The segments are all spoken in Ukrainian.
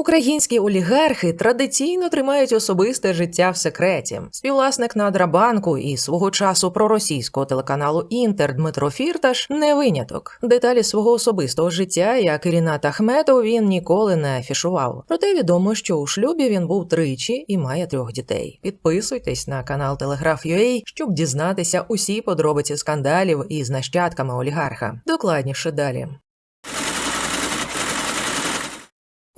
Українські олігархи традиційно тримають особисте життя в секреті. Співвласник Надрабанку і свого часу проросійського телеканалу Інтер Дмитро Фірташ не виняток. Деталі свого особистого життя, як і Рінат Ахметов, він ніколи не афішував. Проте відомо, що у шлюбі він був тричі і має трьох дітей. Підписуйтесь на канал Телеграф.ua, щоб дізнатися усі подробиці скандалів із нащадками олігарха. Докладніше далі.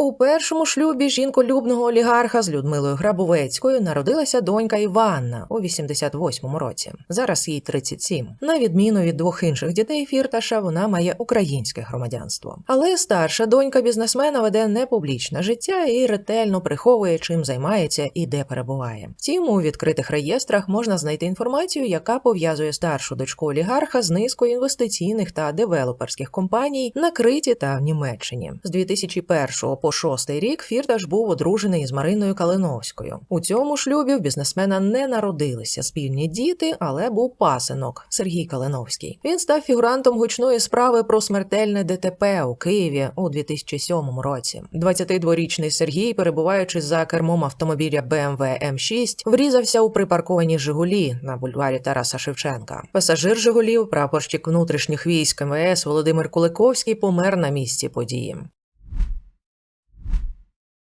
У першому шлюбі жінколюбного олігарха з Людмилою Грабовецькою народилася донька Іванна у 88-му році. Зараз їй 37. На відміну від двох інших дітей Фірташа, вона має українське громадянство. Але старша донька бізнесмена веде непублічне життя і ретельно приховує, чим займається і де перебуває. Втім, у відкритих реєстрах можна знайти інформацію, яка пов'язує старшу дочку олігарха з низкою інвестиційних та девелоперських компаній на Криті та в Німеччині. З 2001 по 6 рік Фірташ був одружений із Мариною Калиновською. У цьому шлюбі в бізнесмена не народилися спільні діти, але був пасинок Сергій Калиновський. Він став фігурантом гучної справи про смертельне ДТП у Києві у 2007 році. 22-річний Сергій, перебуваючи за кермом автомобіля BMW M6, врізався у припарковані Жигулі на бульварі Тараса Шевченка. Пасажир Жигулів, прапорщик внутрішніх військ МВС Володимир Куликовський помер на місці події.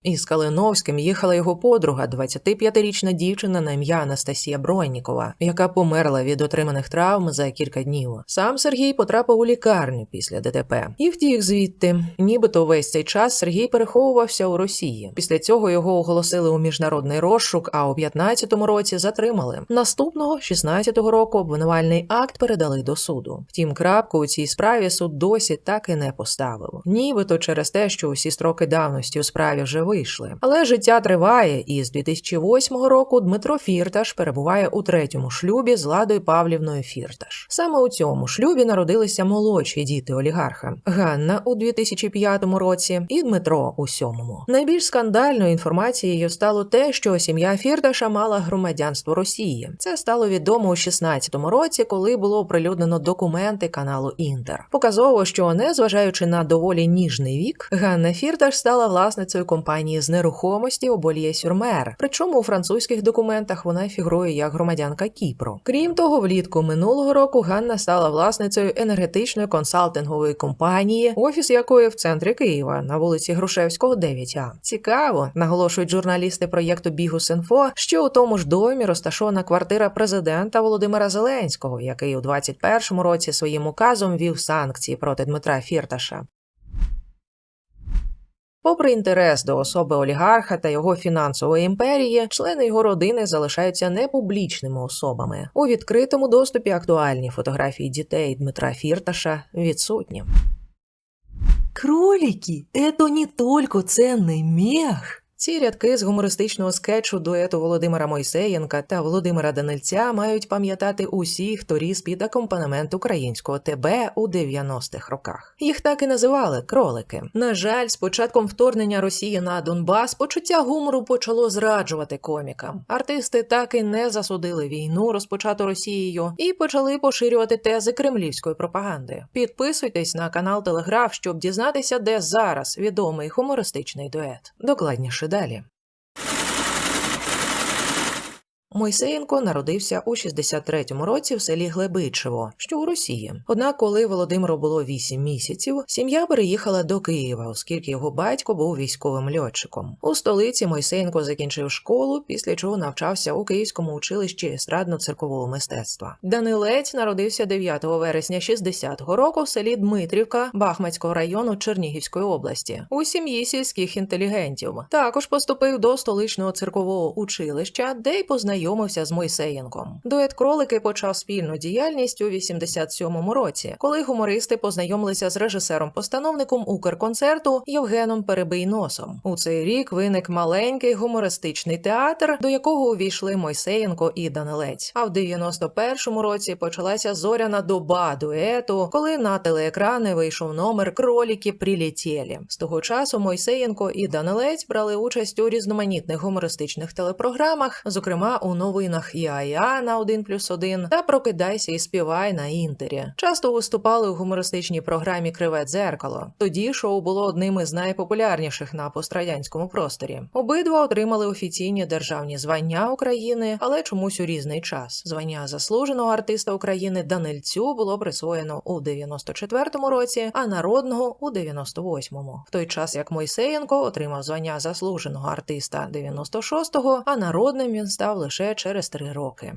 Із Калиновським їхала його подруга, 25-річна дівчина на ім'я Анастасія Броннікова, яка померла від отриманих травм за кілька днів. Сам Сергій потрапив у лікарню після ДТП і втік звідти. Нібито весь цей час Сергій переховувався у Росії. Після цього його оголосили у міжнародний розшук, а у 15-му році затримали. Наступного 16-го року обвинувальний акт передали до суду. Втім, крапку у цій справі суд досі так і не поставив. Нібито через те, що усі строки давності у справі вже вийшли. Але життя триває, і з 2008 року Дмитро Фірташ перебуває у третьому шлюбі з Ладою Павлівною Фірташ. Саме у цьому шлюбі народилися молодші діти олігарха Ганна у 2005 році і Дмитро у сьомому. Найбільш скандальною інформацією стало те, що сім'я Фірташа мала громадянство Росії. Це стало відомо у 16-му році, коли було оприлюднено документи каналу Інтер. Показово, що незважаючи на доволі ніжний вік, Ганна Фірташ стала власницею компанії з нерухомості Оболіє Сюрмер. Причому у французьких документах вона фігурує як громадянка Кіпру. Крім того, влітку минулого року Ганна стала власницею енергетичної консалтингової компанії, офіс якої в центрі Києва на вулиці Грушевського, 9А. Цікаво, наголошують журналісти проєкту Бігус.Інфо, що у тому ж домі розташована квартира президента Володимира Зеленського, який у 21-му році своїм указом вів санкції проти Дмитра Фірташа. Попри інтерес до особи олігарха та його фінансової імперії, члени його родини залишаються непублічними особами. У відкритому доступі актуальні фотографії дітей Дмитра Фірташа відсутні. Кролики – это не только ценный мех. Ці рядки з гумористичного скетчу дуету Володимира Мойсеєнка та Володимира Данильця мають пам'ятати усі, хто ріс під акомпанемент українського ТБ у 90-х роках. Їх так і називали кролики. На жаль, з початком вторгнення Росії на Донбас почуття гумору почало зраджувати комікам. Артисти так і не засудили війну, розпочату Росією, і почали поширювати тези кремлівської пропаганди. Підписуйтесь на канал Телеграф, щоб дізнатися, де зараз відомий гумористичний дует. Докладніше далі. Мойсеєнко народився у 63-му році в селі Глебичево, що у Росії. Однак, коли Володимиру було 8 місяців, сім'я переїхала до Києва, оскільки його батько був військовим льотчиком. У столиці Мойсеєнко закінчив школу, після чого навчався у Київському училищі естрадно-циркового мистецтва. Данилець народився 9 вересня 60-го року в селі Дмитрівка Бахмацького району Чернігівської області у сім'ї сільських інтелігентів. Також поступив до столичного циркового училища, де й познайомився з Мойсеєнком. Дует кролики почав спільну діяльність у 87-му році, коли гумористи познайомилися з режисером-постановником Укрконцерту Євгеном Перебийносом. У цей рік виник маленький гумористичний театр, до якого увійшли Мойсеєнко і Данилець. А в 91-му році почалася зоряна доба дуету, коли на телеекрани вийшов номер Кроліки прилетєлі. З того часу Мойсеєнко і Данилець брали участь у різноманітних гумористичних телепрограмах, зокрема у у новинах ІАЯ на 1 плюс 1 та Прокидайся і співай на інтері. Часто виступали у гумористичній програмі Криве дзеркало. Тоді шоу було одним із найпопулярніших на пострадянському просторі. Обидва отримали офіційні державні звання України, але чомусь у різний час. Звання заслуженого артиста України Данильцю було присвоєно у 94-му році, а народного у 98-му. В той час як Мойсеєнко отримав звання заслуженого артиста 96-го, а народним він став лише через три роки.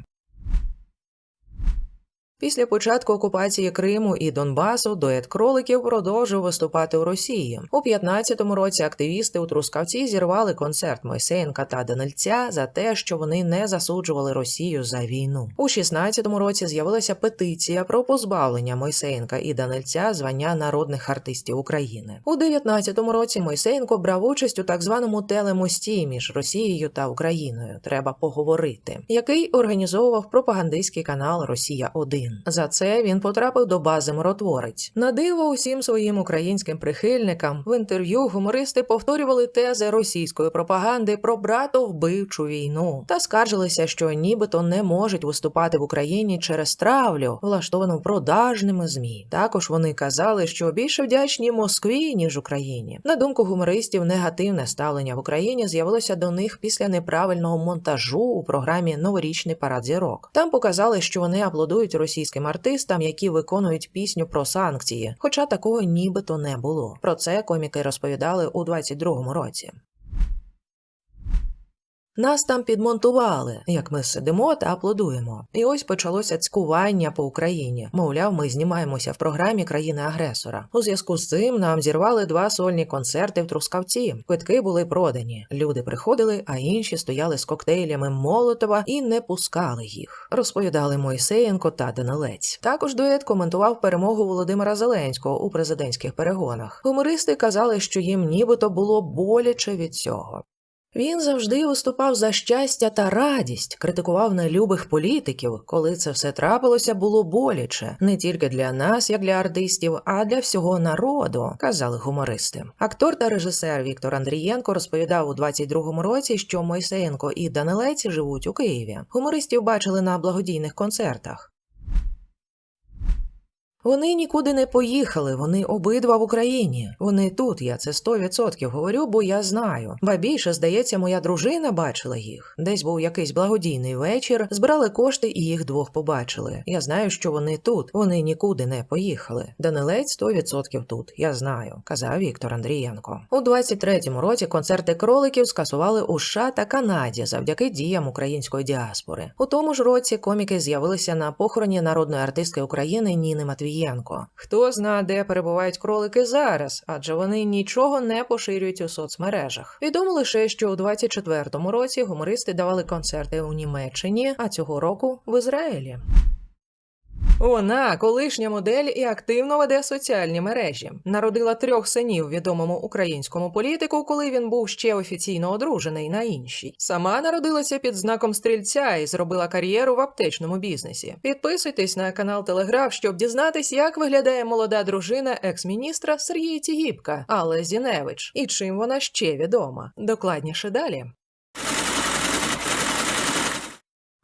Після початку окупації Криму і Донбасу дует кроликів продовжив виступати у Росії. У 15-му році активісти у Трускавці зірвали концерт Мойсеєнка та Данильця за те, що вони не засуджували Росію за війну. У 16-му році з'явилася петиція про позбавлення Мойсеєнка і Данильця звання народних артистів України. У 19-му році Мойсеєнко брав участь у так званому телемості між Росією та Україною. Треба поговорити, який організовував пропагандистський канал Росія 1 За це він потрапив до бази миротворець. На диво усім своїм українським прихильникам в інтерв'ю гумористи повторювали тези російської пропаганди про братовбивчу війну та скаржилися, що нібито не можуть виступати в Україні через травлю, влаштовану продажними змі. Також вони казали, що більше вдячні Москві ніж Україні. На думку гумористів, негативне ставлення в Україні з'явилося до них після неправильного монтажу у програмі Новорічний парад зірок. Там показали, що вони аплодують російським артистам, які виконують пісню про санкції, хоча такого нібито не було. Про це коміки розповідали у 22-му році. Нас там підмонтували, як ми сидимо та аплодуємо. І ось почалося цькування по Україні. Мовляв, ми знімаємося в програмі країни-агресора. У зв'язку з цим нам зірвали два сольні концерти в Трускавці. Квитки були продані. Люди приходили, а інші стояли з коктейлями Молотова і не пускали їх. Розповідали Мойсеєнко та Данилець. Також дует коментував перемогу Володимира Зеленського у президентських перегонах. Гумористи казали, що їм нібито було боляче від цього. Він завжди виступав за щастя та радість, критикував нелюбих політиків. Коли це все трапилося, було боляче не тільки для нас, як для артистів, а для всього народу, казали гумористи. Актор та режисер Віктор Андрієнко розповідав у 22-му році, що Мойсеєнко і Данилець живуть у Києві. Гумористів бачили на благодійних концертах. Вони нікуди не поїхали, вони обидва в Україні. Вони тут, я це 100% говорю, бо я знаю. Ба більше, здається, моя дружина бачила їх. Десь був якийсь благодійний вечір, збирали кошти і їх двох побачили. Я знаю, що вони тут, вони нікуди не поїхали. Данилець 100% тут, я знаю, казав Віктор Андрієнко. У 23-му році концерти кроликів скасували у США та Канаді завдяки діям української діаспори. У тому ж році коміки з'явилися на похороні народної артистки України Ніни Матвієнко. Хто знає, де перебувають кролики зараз, адже вони нічого не поширюють у соцмережах. Відомо лише, що у 24-му році гумористи давали концерти у Німеччині, а цього року в Ізраїлі. Вона колишня модель і активно веде соціальні мережі. Народила трьох синів відомому українському політику, коли він був ще офіційно одружений на іншій. Сама народилася під знаком стрільця і зробила кар'єру в аптечному бізнесі. Підписуйтесь на канал Телеграф, щоб дізнатись, як виглядає молода дружина екс-міністра Сергія Тігіпка Алла Зіневич і чим вона ще відома. Докладніше далі.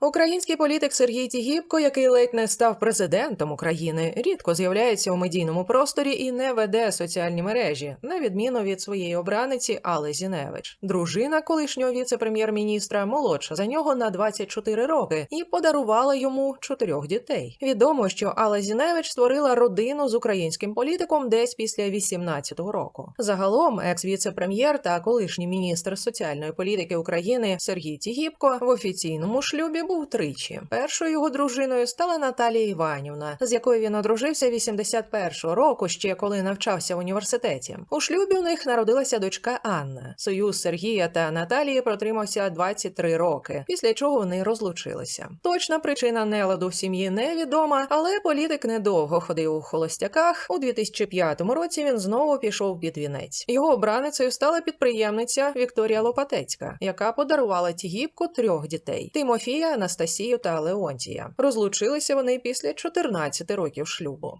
Український політик Сергій Тігіпко, який ледь не став президентом України, рідко з'являється у медійному просторі і не веде соціальні мережі, на відміну від своєї обраниці Алли Зіневич. Дружина колишнього віце-прем'єр-міністра молодша за нього на 24 роки і подарувала йому чотирьох дітей. Відомо, що Алла Зіневич створила родину з українським політиком десь після 18-го року. Загалом, екс-віце-прем'єр та колишній міністр соціальної політики України Сергій Тігіпко в офіційному шлюбі був тричі. Першою його дружиною стала Наталія Іванівна, з якою він одружився 81-го року, ще коли навчався в університеті. У шлюбі у них народилася дочка Анна. Союз Сергія та Наталії протримався 23 роки, після чого вони розлучилися. Точна причина неладу в сім'ї невідома, але політик недовго ходив у холостяках. У 2005 році він знову пішов під вінець. Його обраницею стала підприємниця Вікторія Лопатецька, яка подарувала Тігіпку трьох дітей: Тимофія, Анастасію та Леонтія. Розлучилися вони після 14 років шлюбу.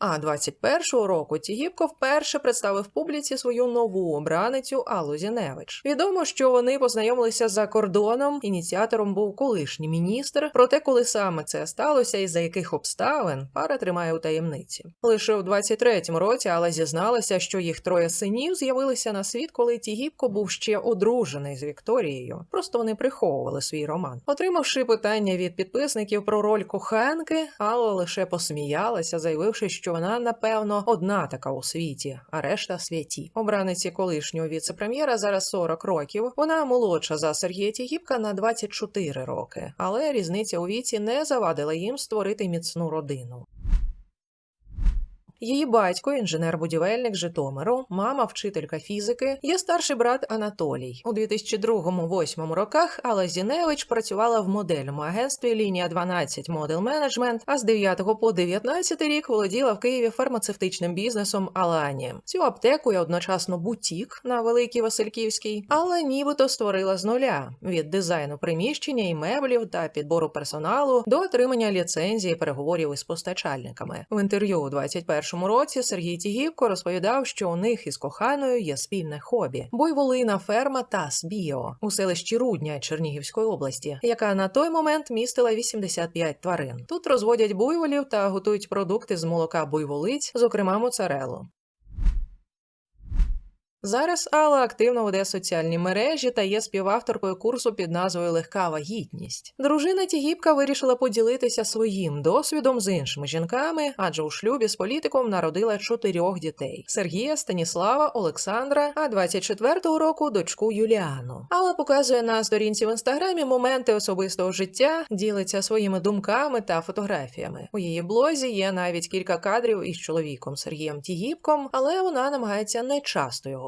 А 21-го року Тігіпко вперше представив публіці свою нову обраницю Аллу Зіневич. Відомо, що вони познайомилися за кордоном. Ініціатором був колишній міністр. Проте, коли саме це сталося і за яких обставин, пара тримає у таємниці. Лише в 23-му році Алла зізналася, що їх троє синів з'явилися на світ, коли Тігіпко був ще одружений з Вікторією. Просто вони приховували свій роман. Отримавши питання від підписників про роль коханки, Алла лише посміялася, заявивши, що вона напевно одна така у світі, а решта святі. Обраниці колишнього віце-прем'єра зараз 40 років. Вона молодша за Сергія Тігіпка на 24 роки, але різниця у віці не завадила їм створити міцну родину. Її батько, інженер-будівельник Житомиру, мама вчителька фізики, є старший брат Анатолій. У 2002-2008 роках Алла Зіневич працювала в модельному агентстві Лінія 12 Model Management, а з 9 по 19 рік володіла в Києві фармацевтичним бізнесом Алані. Цю аптеку і одночасно бутік на Великій Васильківській, Алла нібито створила з нуля від дизайну приміщення і меблів та підбору персоналу до отримання ліцензії переговорів із постачальниками. В інтерв'ю у 21 році Сергій Тігівко розповідав, що у них із коханою є спільне хобі буйволина ферма Тас Біо у селищі Рудня Чернігівської області, яка на той момент містила 85 тварин. Тут розводять буйволів та готують продукти з молока буйволиць, зокрема моцарелу. Зараз Алла активно веде соціальні мережі та є співавторкою курсу під назвою Легка вагітність. Дружина Тігіпка вирішила поділитися своїм досвідом з іншими жінками, адже у шлюбі з політиком народила чотирьох дітей: Сергія, Станіслава, Олександра, а 24-го року дочку Юліану. Алла показує на сторінці в інстаграмі моменти особистого життя, ділиться своїми думками та фотографіями. У її блозі є навіть кілька кадрів із чоловіком Сергієм Тігіпком, але вона намагається не часто його